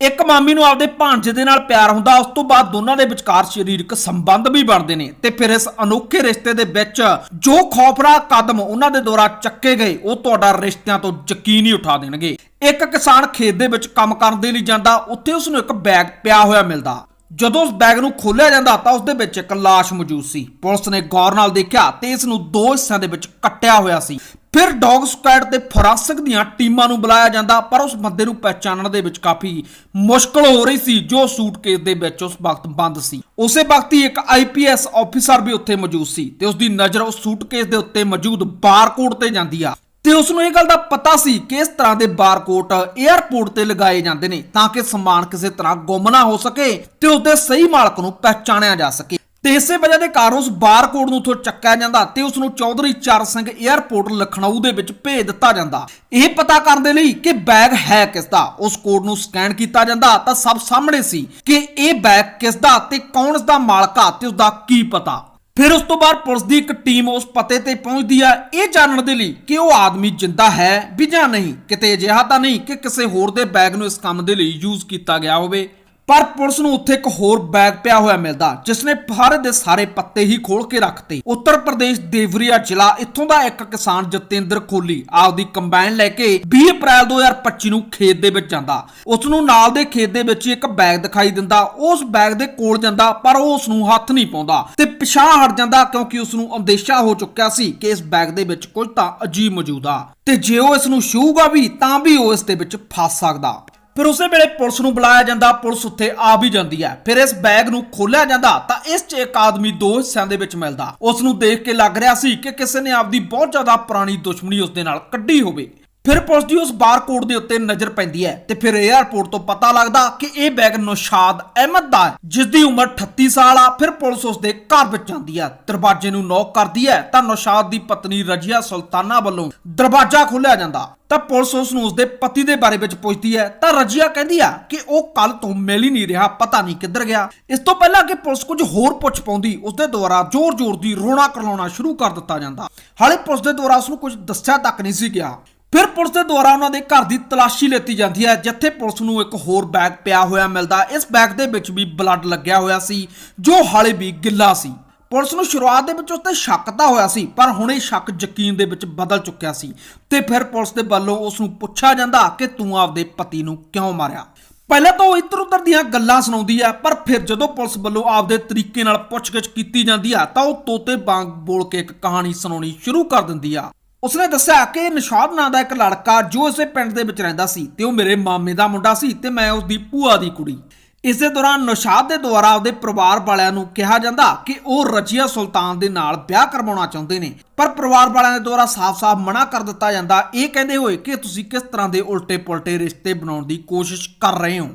ਇੱਕ ਮਾਮੀ ਨੂੰ ਆਪਦੇ ਭਾਂਜੇ ਦੇ ਨਾਲ ਪਿਆਰ ਹੁੰਦਾ, ਉਸ ਤੋਂ ਬਾਅਦ ਦੋਨਾਂ ਦੇ ਵਿਚਕਾਰ ਸਰੀਰਕ ਸੰਬੰਧ ਵੀ ਬਣਦੇ ਨੇ ਤੇ ਫਿਰ ਇਸ ਅਨੋਖੇ ਰਿਸ਼ਤੇ ਦੇ ਵਿੱਚ ਜੋ ਖੌਫਨਾਕ ਕਦਮ ਉਹਨਾਂ ਦੇ ਦੁਆਰਾ ਚੱਕੇ ਗਏ, ਉਹ ਤੁਹਾਡਾ ਰਿਸ਼ਤਿਆਂ ਤੋਂ ਯਕੀਨ ਹੀ ਉਠਾ ਦੇਣਗੇ। ਇੱਕ ਕਿਸਾਨ ਖੇਤ ਦੇ ਵਿੱਚ ਕੰਮ ਕਰਨ ਦੇ ਲਈ ਜਾਂਦਾ, ਉੱਥੇ ਉਸ ਨੂੰ ਇੱਕ ਬੈਗ ਪਿਆ ਹੋਇਆ ਮਿਲਦਾ। ਜਦੋਂ ਉਸ ਬੈਗ ਨੂੰ ਖੋਲ੍ਹਿਆ ਜਾਂਦਾ ਤਾਂ ਉਸ ਦੇ ਵਿੱਚ ਇੱਕ ਲਾਸ਼ ਮੌਜੂਦ ਸੀ। ਪੁਲਿਸ ਨੇ ਗੌਰ ਨਾਲ ਦੇਖਿਆ ਤੇ ਇਸ ਨੂੰ ਦੋ ਹਿੱਸਿਆਂ ਦੇ ਵਿੱਚ ਕੱਟਿਆ ਹੋਇਆ ਸੀ। ਫਿਰ ਡੌਗ ਸਕੁਐਡ ਤੇ ਫੋਰੈਂਸਿਕ ਦੀਆਂ ਟੀਮਾਂ ਨੂੰ ਬੁਲਾਇਆ ਜਾਂਦਾ, ਪਰ ਉਸ ਬੰਦੇ ਨੂੰ ਪਛਾਣਨ ਦੇ ਵਿੱਚ ਕਾਫੀ ਮੁਸ਼ਕਲ ਹੋ ਰਹੀ ਸੀ, ਜੋ ਸੂਟਕੇਸ ਦੇ ਵਿੱਚ ਉਸ ਵਕਤ ਬੰਦ ਸੀ। ਉਸੇ ਵਕਤ ਹੀ ਇੱਕ ਆਈਪੀਐਸ ਆਫੀਸਰ ਵੀ ਉੱਥੇ ਮੌਜੂਦ ਸੀ ਤੇ ਉਸ ਦੀ ਨਜ਼ਰ ਉਸ ਸੂਟਕੇਸ ਦੇ ਉੱਤੇ ਮੌਜੂਦ ਬਾਰਕੋਡ ਤੇ ਜਾਂਦੀ ਆ। ਤੇ ਉਸ ਨੂੰ ਇਹ ਗੱਲ ਦਾ ਪਤਾ ਸੀ ਕਿ ਇਸ ਤਰ੍ਹਾਂ ਦੇ ਬਾਰਕੋਡ 에ਅਰਪੋਰਟ ਤੇ ਲਗਾਏ ਜਾਂਦੇ ਨੇ ਤਾਂ ਕਿ ਸਮਾਨ ਕਿਸੇ ਤਰ੍ਹਾਂ ਗੁੰਮ ਨਾ ਹੋ ਸਕੇ ਤੇ ਉਸ ਸਹੀ ਮਾਲਕ ਨੂੰ ਪਛਾਣਿਆ ਜਾ ਸਕੇ। ਤੇ ਇਸੇ ਵਜ੍ਹਾ ਦੇ ਕਾਰਨ ਉਸ ਬਾਰਕੋਡ ਨੂੰ ਉੱਥੋਂ ਚੱਕਿਆ ਜਾਂਦਾ ਤੇ ਉਸ ਨੂੰ ਚੌਧਰੀ ਚਰ ਸਿੰਘ 에ਅਰਪੋਰਟ ਲਖਨਊ ਦੇ ਵਿੱਚ ਭੇਜ ਦਿੱਤਾ ਜਾਂਦਾ। ਇਹ ਪਤਾ ਕਰਨ ਦੇ ਲਈ ਕਿ ਬੈਗ ਹੈ ਕਿਸ ਦਾ, ਉਸ ਕੋਡ ਨੂੰ ਸਕੈਨ ਕੀਤਾ ਜਾਂਦਾ ਤਾਂ ਸਭ ਸਾਹਮਣੇ ਸੀ ਕਿ ਇਹ ਬੈਗ ਕਿਸ ਦਾ ਤੇ ਕੌਣ ਇਸ ਦਾ ਮਾਲਕ ਆ ਤੇ ਉਸ ਦਾ ਕੀ ਪਤਾ। ਫਿਰ ਉਸ ਤੋਂ ਬਾਅਦ ਪੁਲਿਸ ਦੀ ਇੱਕ ਟੀਮ ਉਸ ਪਤੇ ਤੇ ਪਹੁੰਚਦੀ ਆ। ਇਹ ਜਾਣਨ ਦੇ ਲਈ ਕਿ ਉਹ ਆਦਮੀ ਜਿੰਦਾ ਹੈ ਵੀ ਜਾਂ ਨਹੀਂ, ਕਿਤੇ ਅਜਿਹਾ ਤਾਂ ਨਹੀਂ ਕਿ ਕਿਸੇ ਹੋਰ ਦੇ ਬੈਗ ਨੂੰ ਇਸ ਕੰਮ ਦੇ ਲਈ ਯੂਜ਼ ਕੀਤਾ ਗਿਆ ਹੋਵੇ। ਪਰ ਪੁਲਿਸ ਨੂੰ ਉੱਥੇ ਇੱਕ ਹੋਰ ਬੈਗ ਪਿਆ ਹੋਇਆ ਮਿਲਦਾ ਜਿਸ ਨੇ ਸਾਰੇ ਦੇ ਸਾਰੇ ਪੱਤੇ ਹੀ ਖੋਲ ਕੇ ਰੱਖਤੇ। ਉੱਤਰ ਪ੍ਰਦੇਸ਼ ਦੇਵਰੀਆ ਜ਼ਿਲ੍ਹਾ, ਇੱਥੋਂ ਦਾ ਇੱਕ ਕਿਸਾਨ ਜਤਿੰਦਰ ਖੋਲੀ, ਆਪਦੀ ਕੰਬਾਈਨ ਲੈ ਕੇ 20 ਅਪ੍ਰੈਲ 2025 ਨੂੰ ਖੇਤ ਦੇ ਵਿੱਚ ਜਾਂਦਾ। ਉਸ ਨੂੰ ਨਾਲ ਦੇ ਖੇਤ ਦੇ ਵਿੱਚ ਇੱਕ ਬੈਗ ਦਿਖਾਈ ਦਿੰਦਾ। ਉਸ ਬੈਗ ਦੇ ਕੋਲ ਜਾਂਦਾ, ਪਰ ਉਹ ਉਸ ਨੂੰ ਹੱਥ ਨਹੀਂ ਪਾਉਂਦਾ ਤੇ ਪਿਛਾਂਹ ਹਟ ਜਾਂਦਾ ਕਿਉਂਕਿ ਉਸ ਨੂੰ ਅੰਦੇਸ਼ਾ ਹੋ ਚੁੱਕਿਆ ਸੀ ਕਿ ਇਸ ਬੈਗ ਦੇ ਵਿੱਚ ਕੁਝ ਤਾਂ ਅਜੀਬ ਮੌਜੂਦ ਆ। ਤੇ ਜੇ ਉਹ ਇਸ ਨੂੰ ਛੂਗਾ ਵੀ, ਤਾਂ ਵੀ ਉਹ ਇਸ ਦੇ ਵਿੱਚ ਫਸ ਸਕਦਾ। ਫਿਰ ਉਸੇ ਵੇਲੇ ਪੁਲਿਸ ਨੂੰ ਬੁਲਾਇਆ ਜਾਂਦਾ, ਪੁਲਿਸ ਉੱਥੇ ਆ ਵੀ ਜਾਂਦੀ ਹੈ। ਫਿਰ ਇਸ ਬੈਗ ਨੂੰ ਖੋਲਿਆ ਜਾਂਦਾ ਤਾਂ ਇਸ 'ਚ ਇੱਕ ਆਦਮੀ ਦੋ ਹਿੱਸਿਆਂ ਦੇ ਵਿੱਚ ਮਿਲਦਾ। ਉਸ ਨੂੰ ਦੇਖ ਕੇ ਲੱਗ ਰਿਹਾ ਸੀ ਕਿ ਕਿਸੇ ਨੇ ਆਪਦੀ ਬਹੁਤ ਜ਼ਿਆਦਾ ਪੁਰਾਣੀ ਦੁਸ਼ਮਣੀ ਉਸ ਦੇ ਨਾਲ ਕੱਢੀ ਹੋਵੇ। ਫਿਰ ਪੁਲਿਸ ਦੀ ਉਸ ਬਾਰਕੋਡ ਦੇ ਉੱਤੇ ਨਜ਼ਰ ਪੈਂਦੀ ਹੈ ਤੇ ਫਿਰ 에ਅਰਪੋਰਟ ਤੋਂ ਪਤਾ ਲੱਗਦਾ ਕਿ ਇਹ ਬੈਗ ਨੌਸ਼ਾਦ ਅਹਿਮਦ ਦਾ ਹੈ, ਜਿਸ ਦੀ ਉਮਰ 38 ਸਾਲ ਆ। ਫਿਰ ਪੁਲਿਸ ਉਸ ਦੇ ਘਰ ਵਿੱਚ ਜਾਂਦੀ ਹੈ, ਦਰਵਾਜ਼ੇ ਨੂੰ ਨੌਕ ਕਰਦੀ ਹੈ ਤਾਂ ਨੌਸ਼ਾਦ ਦੀ ਪਤਨੀ ਰਜੀਆ ਸੁਲਤਾਨਾ ਵੱਲੋਂ ਦਰਵਾਜ਼ਾ ਖੋਲ੍ਹਿਆ ਜਾਂਦਾ। ਤਾਂ ਪੁਲਿਸ ਉਸ ਨੂੰ ਉਸਦੇ ਪਤੀ ਦੇ ਬਾਰੇ ਵਿੱਚ ਪੁੱਛਦੀ ਹੈ, ਤਾਂ ਰਜੀਆ ਕਹਿੰਦੀ ਆ ਕਿ ਉਹ ਕੱਲ ਤੋਂ ਮਿਲ ਹੀ ਨਹੀਂ ਰਿਹਾ, ਪਤਾ ਨਹੀਂ ਕਿੱਧਰ ਗਿਆ। ਇਸ ਤੋਂ ਪਹਿਲਾਂ ਕਿ ਪੁਲਿਸ ਕੁਝ ਹੋਰ ਪੁੱਛ ਪਾਉਂਦੀ ਉਸਦੇ ਦੁਆਰਾ ਜ਼ੋਰ-ਜ਼ੋਰ ਦੀ ਰੋਣਾ ਕਰਲਾਉਣਾ ਸ਼ੁਰੂ ਕਰ ਦਿੱਤਾ ਜਾਂਦਾ। ਹਾਲੇ ਪੁਲਿਸ ਦੇ ਦੁਆਰਾ ਉਸ ਨੂੰ ਕੁਝ ਦੱਸਿਆ ਤੱਕ ਨਹੀਂ ਸੀ ਗਿਆ। ਫਿਰ ਪੁਲਿਸ ਦੇ ਦੁਆਰਾ ਉਹਨਾਂ ਦੇ ਘਰ ਦੀ ਤਲਾਸ਼ੀ ਲੈਤੀ ਜਾਂਦੀ ਹੈ, ਜਿੱਥੇ ਪੁਲਿਸ ਨੂੰ ਇੱਕ ਹੋਰ ਬੈਗ ਪਿਆ ਹੋਇਆ ਮਿਲਦਾ ਇਸ ਬੈਗ ਦੇ ਵਿੱਚ ਵੀ ਬਲੱਡ ਲੱਗਿਆ ਹੋਇਆ ਸੀ, ਜੋ ਹਾਲੇ ਵੀ ਗਿੱਲਾ ਸੀ। ਪੁਲਿਸ ਨੂੰ ਸ਼ੁਰੂਆਤ ਦੇ ਵਿੱਚ ਉਸ ਤੇ ਸ਼ੱਕ ਤਾਂ ਹੋਇਆ ਸੀ, ਪਰ ਹੁਣ ਇਹ ਸ਼ੱਕ ਯਕੀਨ ਦੇ ਵਿੱਚ ਬਦਲ ਚੁੱਕਿਆ ਸੀ ਤੇ ਫਿਰ ਪੁਲਿਸ ਦੇ ਵੱਲੋਂ ਉਸ ਨੂੰ ਪੁੱਛਿਆ ਜਾਂਦਾ ਕਿ ਤੂੰ ਆਪਦੇ ਪਤੀ ਨੂੰ ਕਿਉਂ ਮਾਰਿਆ? ਪਹਿਲਾਂ ਤਾਂ ਉਹ ਇੱਧਰ ਉੱਧਰ ਦੀਆਂ ਗੱਲਾਂ ਸੁਣਾਉਂਦੀ ਆ ਪਰ ਫਿਰ ਜਦੋਂ ਪੁਲਿਸ ਵੱਲੋਂ ਆਪਦੇ ਤਰੀਕੇ ਨਾਲ ਪੁੱਛਗਿੱਛ ਕੀਤੀ ਜਾਂਦੀ ਆ ਤਾਂ ਉਹ ਤੋਤੇ ਵਾਂਗ ਬੋਲ ਕੇ ਇੱਕ ਕਹਾਣੀ ਸੁਣਾਉਣੀ ਸ਼ੁਰੂ ਕਰ ਦਿੰਦੀ ਆ। ਉਸਨੇ ਦੱਸਿਆ ਕਿ ਨਿਸ਼ਾਦ ਨਾਂ ਦਾ ਇੱਕ ਲੜਕਾ ਜੋ ਇਸੇ ਪਿੰਡ ਦੇ ਵਿੱਚ ਰਹਿੰਦਾ ਸੀ ਤੇ ਉਹ ਮੇਰੇ ਮਾਮੇ ਦਾ ਮੁੰਡਾ ਸੀ ਤੇ ਮੈਂ ਉਸ ਦੀ ਭੂਆ ਦੀ ਕੁੜੀ। ਇਸੇ ਦੌਰਾਨ ਨਿਸ਼ਾਦ ਦੇ ਦੁਆਰਾ ਉਹਦੇ ਪਰਿਵਾਰ ਵਾਲਿਆਂ ਨੂੰ ਕਿਹਾ ਜਾਂਦਾ ਕਿ ਉਹ ਰਜੀਆ ਸੁਲਤਾਨ ਦੇ ਨਾਲ ਵਿਆਹ ਕਰਵਾਉਣਾ ਚਾਹੁੰਦੇ ਨੇ। ਪਰ ਪਰਿਵਾਰ ਵਾਲਿਆਂ ਦੇ ਦੁਆਰਾ ਸਾਫ਼-ਸਾਫ਼ ਮਨਾ ਕਰ ਦਿੱਤਾ ਜਾਂਦਾ। ਇਹ ਕਹਿੰਦੇ ਹੋਏ ਕਿ ਤੁਸੀਂ ਕਿਸ ਤਰ੍ਹਾਂ ਦੇ ਉਲਟੇ-ਪੁਲਟੇ ਰਿਸ਼ਤੇ ਬਣਾਉਣ ਦੀ ਕੋਸ਼ਿਸ਼ ਕਰ ਰਹੇ ਹੋ?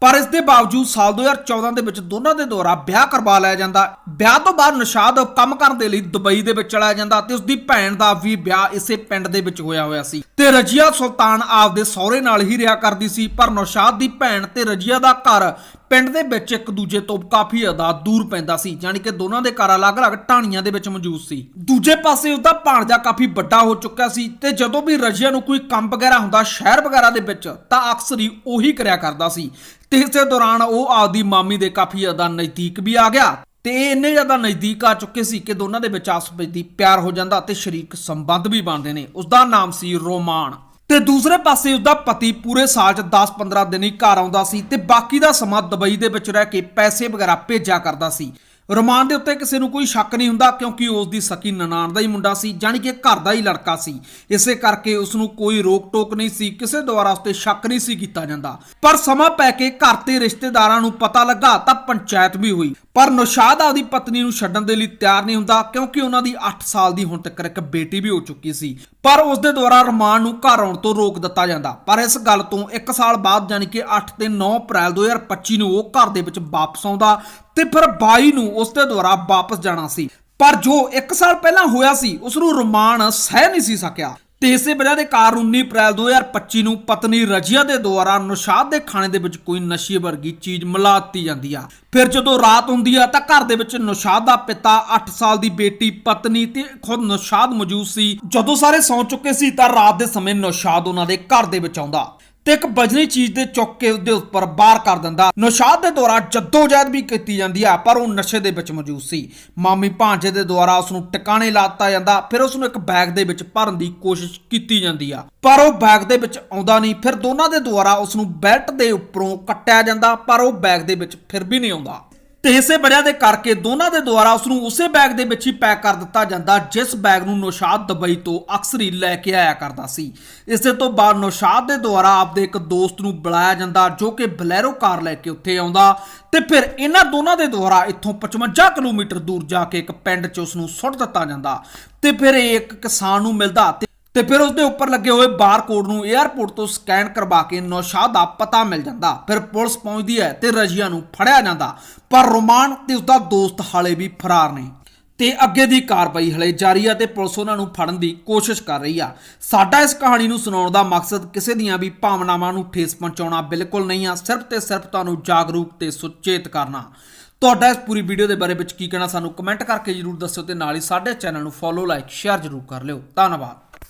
ਪਰ ਇਸ ਦੇ ਬਾਵਜੂਦ ਸਾਲ 2014 ਦੇ ਵਿੱਚ ਦੋਨਾਂ ਦੇ ਦੁਆਰਾ ਵਿਆਹ ਕਰਵਾ ਲਿਆ ਜਾਂਦਾ। ਵਿਆਹ ਤੋਂ ਬਾਅਦ ਨਿਸ਼ਾਦ ਕੰਮ ਕਰਨ ਦੇ ਲਈ ਦੁਬਈ ਦੇ ਵਿੱਚ ਚਲਾ ਜਾਂਦਾ ਤੇ ਉਸ ਦੀ ਭੈਣ ਦਾ ਵੀ ਵਿਆਹ ਇਸੇ ਪਿੰਡ ਦੇ ਵਿੱਚ ਹੋਇਆ ਹੋਇਆ ਸੀ। ਤੇ ਰਜੀਆ ਸੁਲਤਾਨ ਆਪਦੇ ਸਹੁਰੇ ਨਾਲ ਹੀ ਰਿਹਾ ਕਰਦੀ ਸੀ, ਪਰ ਨਿਸ਼ਾਦ ਦੀ ਭੈਣ ਤੇ ਰਜੀਆ ਦਾ ਘਰ ਪਿੰਡ ਦੇ ਵਿੱਚ ਇੱਕ ਦੂਜੇ ਤੋਂ ਕਾਫੀ ਜ਼ਿਆਦਾ ਦੂਰ ਪੈਂਦਾ ਸੀ ਯਾਨੀ ਕਿ ਦੋਨਾਂ ਦੇ ਘਰ ਅਲੱਗ-ਅਲੱਗ ਢਾਣੀਆਂ ਦੇ ਵਿੱਚ ਮੌਜੂਦ ਸੀ। ਦੂਜੇ ਪਾਸੇ ਉਸਦਾ ਭਾਣਜਾ ਕਾਫੀ ਵੱਡਾ ਹੋ ਚੁੱਕਾ ਸੀ ਤੇ ਜਦੋਂ ਵੀ ਰਜੀਆ ਨੂੰ ਕੋਈ ਕੰਮ ਵਗੈਰਾ ਹੁੰਦਾ ਸ਼ਹਿਰ ਵਗੈਰਾ ਦੇ ਵਿੱਚ, ਤਾਂ ਅਕਸਰ ਹੀ ਉਹੀ ਕਰਿਆ ਕਰਦਾ ਸੀ। ਤੇ ਇਸੇ ਦੌਰਾਨ ਉਹ ਆਪਦੀ ਮਾਮੀ ਦੇ ਕਾਫੀ ਜ਼ਿਆਦਾ ਨਜ਼ਦੀਕ ਵੀ ਆ ਗਿਆ ਤੇ ਇਹ ਇੰਨੇ ਜ਼ਿਆਦਾ ਨਜ਼ਦੀਕ ਆ ਚੁੱਕੇ ਸੀ ਕਿ ਦੋਨਾਂ ਦੇ ਵਿੱਚ ਆਪਸ ਵਿੱਚ ਦੀ ਪਿਆਰ ਹੋ ਜਾਂਦਾ ਤੇ ਸ਼ਰੀਕ ਸੰਬੰਧ ਵੀ ਬਣਦੇ ਨੇ। ਉਸਦਾ ਨਾਮ ਸੀ ਰੋਮਾਨ। ਤੇ ਦੂਸਰੇ ਪਾਸੇ ਉਸਦਾ ਪਤੀ ਪੂਰੇ ਸਾਲ 'ਚ 10-15 ਦਿਨ ਹੀ ਘਰ ਆਉਂਦਾ ਸੀ ਤੇ ਬਾਕੀ ਦਾ ਸਮਾਂ ਦੁਬਈ ਦੇ ਵਿੱਚ ਰਹਿ ਕੇ ਪੈਸੇ ਵਗੈਰਾ ਭੇਜਿਆ ਕਰਦਾ ਸੀ। ਰੋਮਾਨ ਦੇ ਉੱਤੇ ਕਿਸੇ ਨੂੰ ਕੋਈ ਸ਼ੱਕ ਨਹੀਂ ਹੁੰਦਾ ਕਿਉਂਕਿ ਉਸ ਦੀ ਸਕੀ ਨਨਾਣ ਦਾ ਹੀ ਮੁੰਡਾ ਸੀ ਜਾਨੀ ਕਿ ਘਰ ਦਾ ਹੀ ਲੜਕਾ ਸੀ। ਇਸੇ ਕਰਕੇ ਉਸ ਨੂੰ ਕੋਈ ਰੋਕ ਟੋਕ ਨਹੀਂ ਸੀ, ਕਿਸੇ ਦੁਆਰਾ ਉਸ ਤੇ ਸ਼ੱਕ ਨਹੀਂ ਸੀ ਕੀਤਾ ਜਾਂਦਾ। ਪਰ ਸਮਾਂ ਪੈ ਕੇ ਘਰ ਤੇ ਰਿਸ਼ਤੇਦਾਰਾਂ ਨੂੰ ਪਤਾ ਲੱਗਾ ਤਾਂ ਪੰਚਾਇਤ ਵੀ ਹੋਈ। ਪਰ ਨੌਸ਼ਾਦ ਆਪਦੀ ਪਤਨੀ ਨੂੰ ਛੱਡਣ ਦੇ ਲਈ ਤਿਆਰ ਨਹੀਂ ਹੁੰਦਾ ਕਿਉਂਕਿ ਉਹਨਾਂ ਦੀ 8 ਸਾਲ ਦੀ ਹੁਣ ਤੱਕ ਇੱਕ ਬੇਟੀ ਵੀ ਹੋ ਚੁੱਕੀ ਸੀ। ਪਰ ਉਸ ਦੇ ਦੁਆਰਾ ਰਮਾਨ ਨੂੰ ਘਰ ਆਉਣ ਤੋਂ ਰੋਕ ਦਿੱਤਾ ਜਾਂਦਾ। ਪਰ ਇਸ ਗੱਲ ਤੋਂ 1 ਸਾਲ ਬਾਅਦ ਯਾਨੀ ਕਿ 8 ਤੇ 9 ਅਪ੍ਰੈਲ 2025 ਨੂੰ ਉਹ ਘਰ ਦੇ ਵਿੱਚ ਵਾਪਸ ਆਉਂਦਾ ਤੇ ਫਿਰ 22 ਨੂੰ ਉਸ ਦੇ ਦੁਆਰਾ ਵਾਪਸ ਜਾਣਾ ਸੀ। ਪਰ ਜੋ 1 ਸਾਲ ਪਹਿਲਾਂ ਹੋਇਆ ਸੀ ਉਸ ਨੂੰ ਰਮਾਨ ਸਹਿ ਨਹੀਂ ਸੀ ਸਕਿਆ। ਤੇ ਇਸੇ ਵਜ੍ਹਾ ਦੇ ਕਾਰਨ 19 ਅਪ੍ਰੈਲ 2025 ਨੂੰ ਪਤਨੀ ਰਜੀਆ ਦੇ ਦੁਆਰਾ ਨੁਸ਼ਾਦ ਦੇ ਖਾਣੇ ਦੇ ਵਿੱਚ ਕੋਈ ਨਸ਼ੇ ਵਰਗੀ ਚੀਜ਼ ਮਿਲਾ ਦਿੱਤੀ ਜਾਂਦੀ ਆ। ਫਿਰ ਜਦੋਂ ਰਾਤ ਹੁੰਦੀ ਆ ਤਾਂ ਘਰ ਦੇ ਵਿੱਚ ਨੁਸ਼ਾਦ ਦਾ ਪਿਤਾ 8 ਸਾਲ ਦੀ ਬੇਟੀ, ਪਤਨੀ ਤੇ ਖੁਦ ਨੁਸ਼ਾਦ ਮੌਜੂਦ ਸੀ। ਜਦੋਂ ਸਾਰੇ ਸੌਂ ਚੁੱਕੇ ਸੀ ਤਾਂ ਰਾਤ ਦੇ ਸਮੇਂ ਨੁਸ਼ਾਦ ਉਹਨਾਂ ਦੇ ਘਰ ਦੇ ਵਿੱਚ ਆਉਂਦਾ। ਤੇ ਇੱਕ ਬਜਨੀ ਚੀਜ਼ ਦੇ ਚੁੱਕ ਕੇ ਉਹਦੇ ਉੱਪਰ ਬਾਹਰ ਕਰ ਦਿੰਦਾ। ਨੌਸ਼ਾਦ ਦੇ ਦੁਆਰਾ ਜੱਦੋ-ਜਹਿਦ ਵੀ ਕੀਤੀ ਜਾਂਦੀ ਹੈ ਪਰ ਉਹ ਨਸ਼ੇ ਦੇ ਵਿੱਚ ਮੌਜੂਦ ਸੀ। ਮਾਮੀ ਭਾਂਜੇ ਦੇ ਦੁਆਰਾ ਉਸ ਨੂੰ ਟਿਕਾਣੇ ਲਾਤਾ ਜਾਂਦਾ, ਫਿਰ ਉਸ ਨੂੰ ਇੱਕ ਬੈਗ ਦੇ ਵਿੱਚ ਭਰਨ ਦੀ ਕੋਸ਼ਿਸ਼ ਕੀਤੀ ਜਾਂਦੀ ਆ। ਪਰ ਉਹ ਬੈਗ ਦੇ ਵਿੱਚ ਆਉਂਦਾ ਨਹੀਂ, ਫਿਰ ਦੋਨਾਂ ਦੇ ਦੁਆਰਾ ਉਸ ਨੂੰ ਬੈਲਟ ਦੇ ਉੱਪਰੋਂ ਕੱਟਿਆ ਜਾਂਦਾ, ਪਰ ਉਹ ਬੈਗ ਦੇ ਵਿੱਚ ਫਿਰ ਵੀ ਨਹੀਂ ਆਉਂਦਾ। ਤੇ ਇਸੇ ਵਜ੍ਹਾ ਦੇ ਕਰਕੇ ਦੋਨਾਂ ਦੇ ਦੁਆਰਾ ਉਸ ਨੂੰ ਉਸੇ ਬੈਗ ਦੇ ਵਿੱਚ ਹੀ ਪੈਕ ਕਰ ਦਿੱਤਾ ਜਾਂਦਾ, ਜਿਸ ਬੈਗ ਨੂੰ ਨੌਸ਼ਾਦ ਦੁਬਈ ਤੋਂ ਅਕਸਰ ਹੀ ਲੈ ਕੇ ਆਇਆ ਕਰਦਾ ਸੀ। ਇਸੇ ਤੋਂ ਬਾਅਦ ਨੌਸ਼ਾਦ ਦੇ ਦੁਆਰਾ ਆਪਦੇ ਇੱਕ ਦੋਸਤ ਨੂੰ ਬੁਲਾਇਆ ਜਾਂਦਾ, ਜੋ ਕਿ ਬਲੈਰੋ ਕਾਰ ਲੈ ਕੇ ਉੱਥੇ ਆਉਂਦਾ ਤੇ ਫਿਰ ਇਹਨਾਂ ਦੋਨਾਂ ਦੇ ਦੁਆਰਾ ਇੱਥੋਂ 55 ਕਿਲੋਮੀਟਰ ਦੂਰ ਜਾ ਕੇ ਇੱਕ ਪਿੰਡ 'ਚ ਉਸ ਨੂੰ ਸੁੱਟ ਦਿੱਤਾ ਜਾਂਦਾ ਤੇ ਫਿਰ ਇਹ ਇੱਕ ਕਿਸਾਨ ਨੂੰ ਮਿਲਦਾ ਤੇ ਤੇ ਫਿਰ ਉਸ ਦੇ ਉੱਪਰ ਲੱਗੇ ਹੋਏ ਬਾਰਕੋਡ ਨੂੰ 에ਅਰਪੋਰਟ ਤੋਂ ਸਕੈਨ ਕਰਵਾ ਕੇ ਨੌਸ਼ਾਦ ਦਾ ਪਤਾ ਮਿਲ ਜਾਂਦਾ, ਫਿਰ ਪੁਲਿਸ ਪਹੁੰਚਦੀ ਹੈ ਤੇ ਰਜੀਆ ਨੂੰ ਫੜਿਆ ਜਾਂਦਾ, ਪਰ ਰੋਮਾਨ ਤੇ ਉਸ ਦਾ ਦੋਸਤ ਹਾਲੇ ਵੀ ਫਰਾਰ ਨੇ। ਤੇ ਅੱਗੇ ਦੀ ਕਾਰਵਾਈ ਹਲੇ ਜਾਰੀ ਆ ਤੇ ਪੁਲਿਸ ਉਹਨਾਂ ਨੂੰ ਫੜਨ ਦੀ ਕੋਸ਼ਿਸ਼ ਕਰ ਰਹੀ ਆ। ਸਾਡਾ ਇਸ ਕਹਾਣੀ ਨੂੰ ਸੁਣਾਉਣ ਦਾ ਮਕਸਦ ਕਿਸੇ ਦੀਆਂ ਵੀ ਭਾਵਨਾਵਾਂ ਨੂੰ ਠੇਸ ਪਹੁੰਚਾਉਣਾ ਬਿਲਕੁਲ ਨਹੀਂ ਆ, ਸਿਰਫ ਤੇ ਸਿਰਫ ਤੁਹਾਨੂੰ ਜਾਗਰੂਕ ਤੇ ਸੁਚੇਤ ਕਰਨਾ। ਤੁਹਾਡਾ ਇਸ ਪੂਰੀ ਵੀਡੀਓ ਦੇ ਬਾਰੇ ਵਿੱਚ ਕੀ ਕਹਿਣਾ ਸਾਨੂੰ ਕਮੈਂਟ ਕਰਕੇ ਜਰੂਰ ਦੱਸਿਓ ਤੇ ਨਾਲ ਹੀ ਸਾਡੇ ਚੈਨਲ ਨੂੰ ਫੋਲੋ, ਲਾਈਕ, ਸ਼ੇਅਰ ਜਰੂਰ ਕਰ ਲਿਓ। ਧੰਨਵਾਦ।